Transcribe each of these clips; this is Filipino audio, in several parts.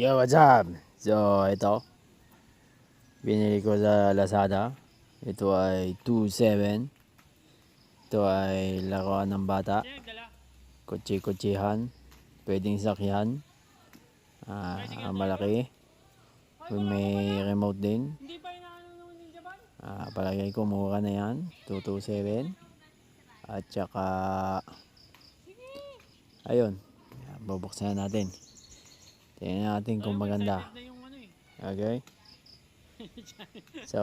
Yo, what's up? So, ito. Binili ko sa Lazada. Ito ay 2.7. Ito ay laruan ng bata. Kutsi-kutsihan. Pwedeng sakyan. Ah, malaki. May remote din. Ah, palagay ko mura na yan. 227. At saka ayun. Bubuksan na natin. Tingnan natin kung maganda. Yung ano eh. Okay? So,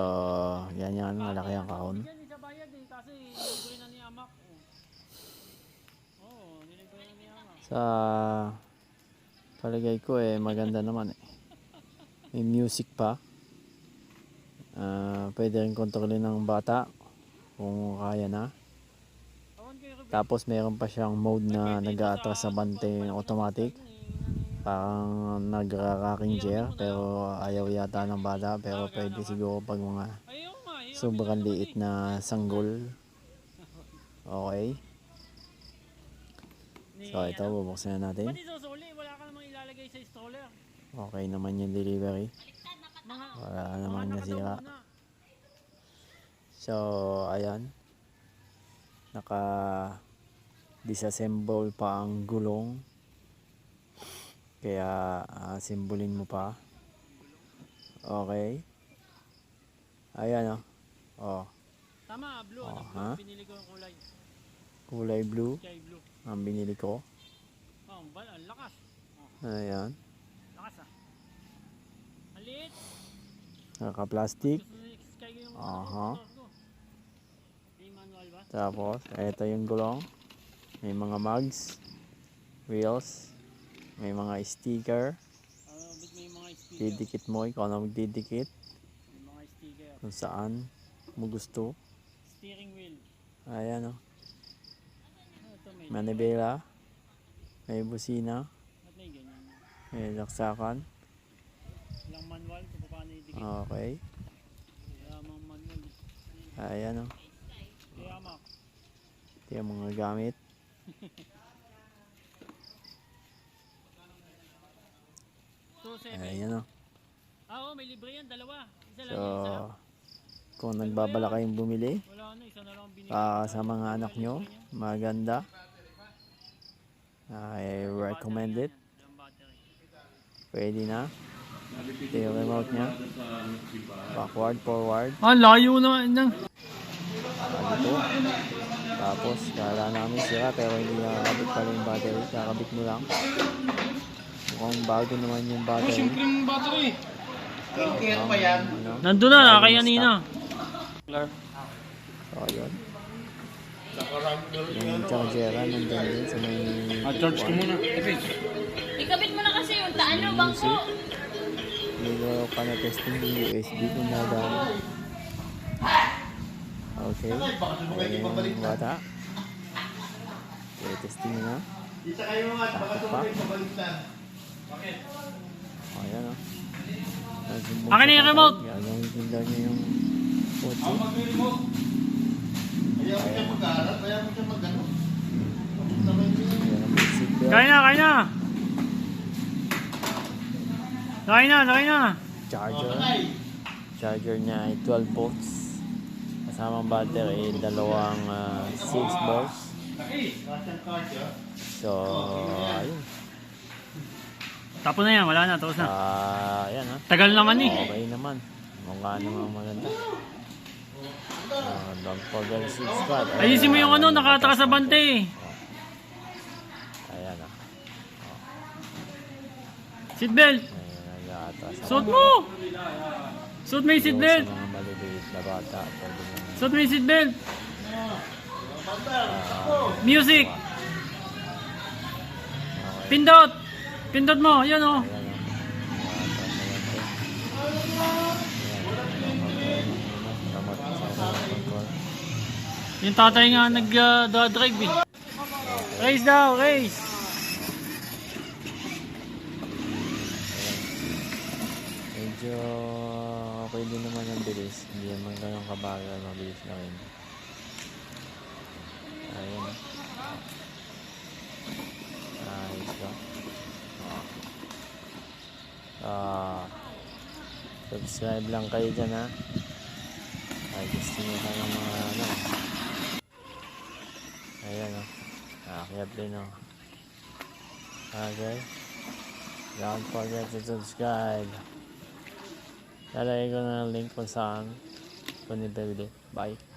yan yan. Malaki ang kahon. Eh. Sa palagay ko eh, maganda naman eh. May music pa. Ah, pwede rin kontrolin ng bata kung kaya na. Tapos meron pa siyang mode na nag-aatras sa bante automatic. Parang nagra-rocking chair pero ayaw yata ng bata pero pwede siguro pag mga sobrang liit na sanggol. Okay. So ito bubuksan na natin. Okay naman yung delivery. Wala naman nasira. So ayan. Naka disassemble pa ang gulong. Kaya ah, simbolin mo pa. Okay. Ayan oh. Oh, Tama, blue. Oh, ano, ha? Binili ko yung kulay. kulay blue Sky blue. ang binili ko. Oh, ang lakas. Oh, Ayan. lakas ah. Ang liit. Naka-plastic. Aha. ba? Tapos, ito yung gulong. May mga mugs, wheels, may mga sticker. Didikit mo, ikaw na magdidikit May mga sticker. kung saan mo gusto. Steering wheel. Ayan o, Ano ito may? manibela, may busina, Ba't may ganyan? may laksakan. Walang manual kung paano idikit. Okay, mga manual. ayan o, ito yung mga gamit. Ayan o. Ah, oo, may libre yan. Dalawa. Isa lang So, yan. Isa. kung nagbabala kayong bumili, Wala na. Isa na lang ang binili. ah, sa mga anak nyo, maganda. I recommend it. Battery. Pwede na. Ito yung remote niya. Backward, forward. Ah, layo naman. Nang. Ano to? Tapos, kala namin sira pero hindi nakakabit pala yung battery. Kakabit mo lang. Mukhang bago naman yung battery. yung battery. Kaya pa yan? Ano? Nandun na, Bagong nakakaya stock. nina. So, yun. Yung chargera nandun din sa may... charge ko muna. Ikabit mo na kasi yung taan mo, bangko. Nilo pa na testing yung USB kung nadaan. Okay. Ayan yung bata. Okay, testing na. Isa kayo nga, baka Pa. tuloy pabaliktad. Ayan o. Nagsumbong Akin yung remote. din daw niya yung kotse. Mag-remote. Ayaw mo siya mag-aaral, ayaw mo siya mag-ano. Kaya na, kaya na. Kaya na, kaya na. Charger. Ay, Charger niya ay 12 volts. Kasamang battery, dalawang 6 volts. Russian card yun. So, ayun. Tapo na yan, wala na, tapos na. Ah, ayan ha. Tagal naman eh. Okay naman. Mukha naman maganda. Ah, don't forget to subscribe. Ayusin mo yung ano, nakatakas sa bante eh. Ayan ah. Seatbelt. Ayan, nag-aatras ako. Suot mo. Suot mo yung seatbelt. Sa mga maliliit na bata. Pwede naman. Suot mo yung seatbelt. Music. Pindot. Pindot mo, oh. Remote sa control. Yung tatay nga nag-drive eh. Race daw, race. Medyo okay din naman ang bilis. Hindi naman ganun kabagal. Mabilis na rin. Ayun. Ayos lang. Ah, subscribe lang kayo dyan ha. Ay, gusto nyo ka ng mga ano. Ayan o. Nakakyat din o. Okay. Don't forget to subscribe. Lalagay ko na ng link kung saan. Kung nipili. Bye.